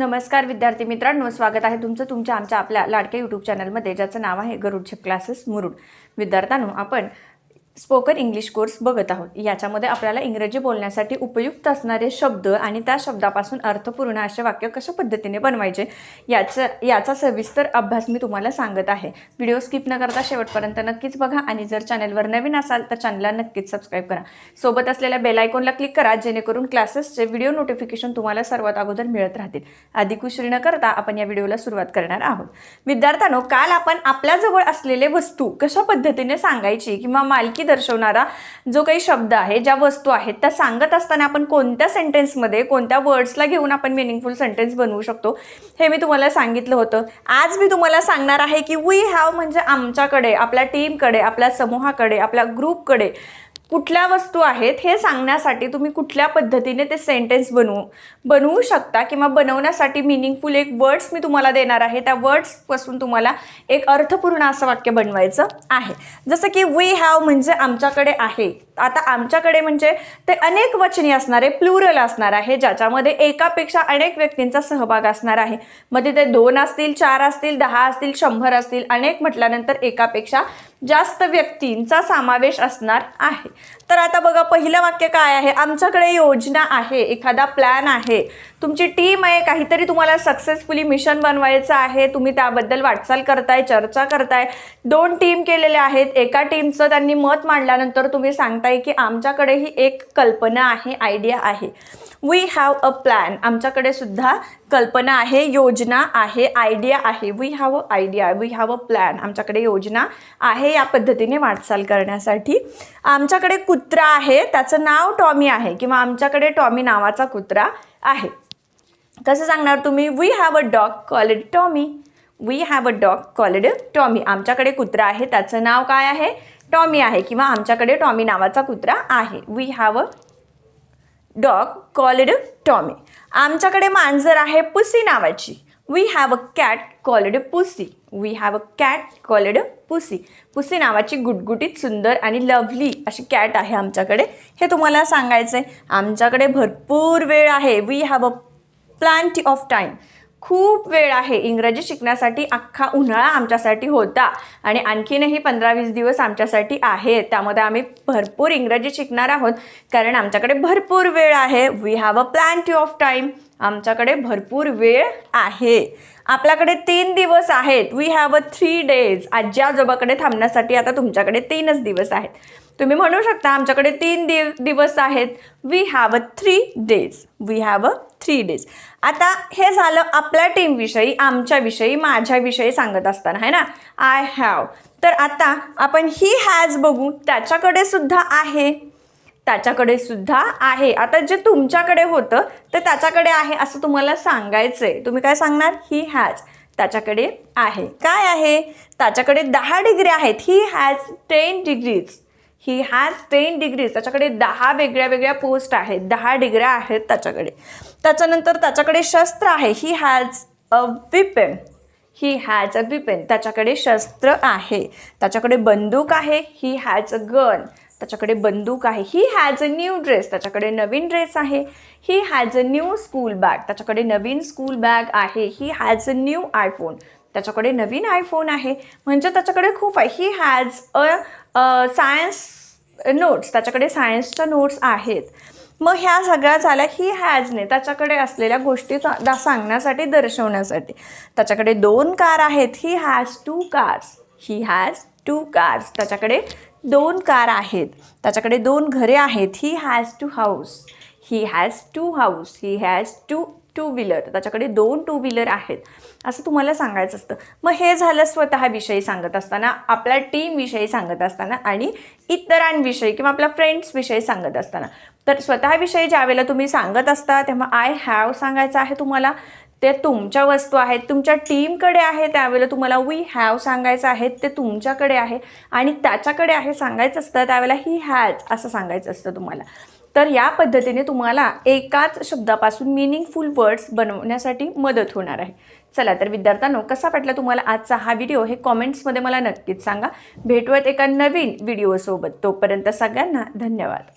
नमस्कार विद्यार्थी मित्रांनो स्वागत आहे तुमचं तुमच्या आमच्या आपल्या लाडक्या यूट्यूब चॅनलमध्ये ज्याचं नाव आहे गरुड क्लासेस मुरुड. विद्यार्थ्यांनो आपण स्पोकन इंग्लिश कोर्स बघत आहोत. याच्यामध्ये आपल्याला इंग्रजी बोलण्यासाठी उपयुक्त असणारे शब्द आणि त्या शब्दापासून अर्थपूर्ण असे वाक्य कशा पद्धतीने बनवायचे याचा याचा सविस्तर अभ्यास मी तुम्हाला सांगत आहे. व्हिडिओ स्किप न करता शेवटपर्यंत नक्कीच बघा आणि जर चॅनलवर नवीन असाल तर चॅनलला नक्कीच सबस्क्राईब करा. सोबत असलेल्या बेल आयकॉनला क्लिक करा जेणेकरून क्लासेसचे व्हिडिओ नोटिफिकेशन तुम्हाला सर्वात अगोदर मिळत राहतील. अधिक उशीर न करता आपण या व्हिडिओला सुरुवात करणार आहोत. विद्यार्थ्यांनो काल आपण आपल्याजवळ असलेले वस्तू कशा पद्धतीने सांगायची किंवा मालकी दर्शवणारा जो काही शब्द आहे ज्या वस्तू आहेत त्या सांगत असताना आपण कोणत्या सेंटेन्समध्ये कोणत्या वर्ड्सला घेऊन आपण मिनिंगफुल सेंटेन्स बनवू शकतो हे मी तुम्हाला सांगितलं होतं. आज मी तुम्हाला सांगणार आहे की वी हॅव म्हणजे आमच्याकडे आपल्या टीमकडे आपल्या समूहाकडे आपल्या ग्रुपकडे कुठल्या वस्तू आहेत हे सांगण्यासाठी तुम्ही कुठल्या पद्धतीने ते सेंटेन्स बनवू बनवू शकता किंवा बनवण्यासाठी मिनिंगफुल एक वर्ड्स मी तुम्हाला देणार आहे. त्या वर्ड्सपासून तुम्हाला एक अर्थपूर्ण असं वाक्य बनवायचं आहे. जसं की वी हॅव म्हणजे आमच्याकडे आहे. आता आमच्याकडे म्हणजे ते अनेक वचनी असणारे प्लुरल असणार आहे ज्याच्यामध्ये एकापेक्षा अनेक व्यक्तींचा सहभाग असणार आहे. मग तिथे दोन असतील चार असतील दहा असतील शंभर असतील अनेक म्हटल्यानंतर एकापेक्षा जास्त व्यक्तींचा समावेश असणार आहे. तर आता बघा पहिलं वाक्य काय आहे? आमच्याकडे योजना आहे एखादा प्लॅन आहे. तुमची टीम आहे काहीतरी तुम्हाला सक्सेसफुली मिशन बनवायचं आहे. तुम्ही त्याबद्दल वाटचाल करताय चर्चा करताय. दोन टीम केलेल्या आहेत. एका टीमचं त्यांनी मत मांडल्यानंतर तुम्ही सांगताय की आमच्याकडे ही एक कल्पना आहे आयडिया आहे. वी हॅव अ प्लॅन आमच्याकडे सुद्धा कल्पना आहे योजना आहे आयडिया आहे. We have a idea we have a plan आमच्याकडे योजना आहे या पद्धतीने वाटचाल करण्यासाठी. आमच्याकडे कुत्रा आहे त्याचं नाव टॉमी आहे किंवा आमच्याकडे टॉमी नावाचा कुत्रा आहे. कसं सांगणार तुम्ही? We have a dog called Tommy we have a dog called Tommy आमच्याकडे कुत्रा आहे त्याचं नाव काय आहे? टॉमी आहे किंवा आमच्याकडे टॉमी नावाचा कुत्रा आहे. We have a dog called Tommy. आमच्याकडे मांजर आहे पुसी नावाची. We have a cat called Pussy we have a cat called Pussy Pussy नावाची गुटगुटीत सुंदर आणि लवली अशी कॅट आहे आमच्याकडे. हे तुम्हाला सांगायचं आहे आमच्याकडे भरपूर वेळ आहे. We have a plenty of time खूप वेळ आहे इंग्रजी शिकण्यासाठी अख्खा उन्हाळा आमच्यासाठी होता. आणि आणखीनही पंधरा वीस दिवस आमच्यासाठी आहे. त्यामध्ये आम्ही भरपूर इंग्रजी शिकणार आहोत. कारण आमच्याकडे भरपूर वेळ आहे. We have a plenty of time आमच्याकडे भरपूर वेळ आहे. आपल्याकडे तीन दिवस आहेत. We have a three days आजी आजोबाकडे थांबण्यासाठी आता तुमच्याकडे तीनच दिवस आहेत. तुम्ही म्हणू शकता आमच्याकडे तीन दिव दिवस आहेत. We have a three days we have a three days आता हे झालं आपल्या टीमविषयी आमच्याविषयी माझ्याविषयी सांगत असताना है ना? आय हॅव तर आता आपण ही हॅज बघू. त्याच्याकडे सुद्धा आहे. त्याच्याकडे सुद्धा आहे. आता जे तुमच्याकडे होतं ते त्याच्याकडे आहे असं तुम्हाला सांगायचं आहे तुम्ही काय सांगणार? ही हॅज त्याच्याकडे आहे. काय आहे? त्याच्याकडे दहा डिग्री आहेत. He has ten degrees he has ten degrees त्याच्याकडे दहा वेगळ्या वेगळ्या पोस्ट आहेत. दहा डिग्र्या आहेत त्याच्याकडे. त्याच्यानंतर त्याच्याकडे शस्त्र आहे. He has a विपेन he has अ विपेन त्याच्याकडे शस्त्र आहे. त्याच्याकडे बंदूक आहे. ही हॅज अ गन त्याच्याकडे बंदूक आहे. He has a new dress त्याच्याकडे नवीन ड्रेस आहे. He has a new school bag त्याच्याकडे नवीन स्कूल बॅग आहे. He has a new iPhone त्याच्याकडे नवीन आयफोन आहे. म्हणजे त्याच्याकडे खूप आहे. He has a science notes त्याच्याकडे सायन्सच्या नोट्स आहेत. मग ह्या सगळ्या झाल्या. ही हॅजने त्याच्याकडे असलेल्या गोष्टी दा- सांगण्यासाठी दर्शवण्यासाठी. त्याच्याकडे दोन कार आहेत. He has two cars he has two cars त्याच्याकडे दोन कार आहेत. त्याच्याकडे दोन घरे आहेत. He has two house he has two house he has two two wheeler त्याच्याकडे दोन टू व्हीलर आहेत. असं तुम्हाला सांगायचं असतं. मग हे झालं स्वतःविषयी सांगत असताना आपल्या टीमविषयी सांगत असताना आणि इतरांविषयी किंवा आपल्या फ्रेंड्सविषयी सांगत असताना. तर स्वतःविषयी ज्यावेळेला तुम्ही सांगत असता तेव्हा आय हॅव सांगायचं आहे तुम्हाला. ते तुमच्या वस्तू आहेत तुमच्या टीमकडे आहे त्यावेळेला तुम्हाला वी हॅव सांगायचं आहे ते तुमच्याकडे आहे आणि त्याच्याकडे आहे सांगायचं असतं त्यावेळेला ही हॅज असं सांगायचं असतं तुम्हाला. तर या पद्धतीने तुम्हाला एकाच शब्दापासून मिनिंगफुल वर्ड्स बनवण्यासाठी मदत होणार आहे. चला तर विद्यार्थ्यांनो कसा वाटला तुम्हाला आजचा हा व्हिडिओ हे कॉमेंट्समध्ये मला नक्कीच सांगा. भेटूयात एका नवीन व्हिडिओसोबत तोपर्यंत सगळ्यांना धन्यवाद.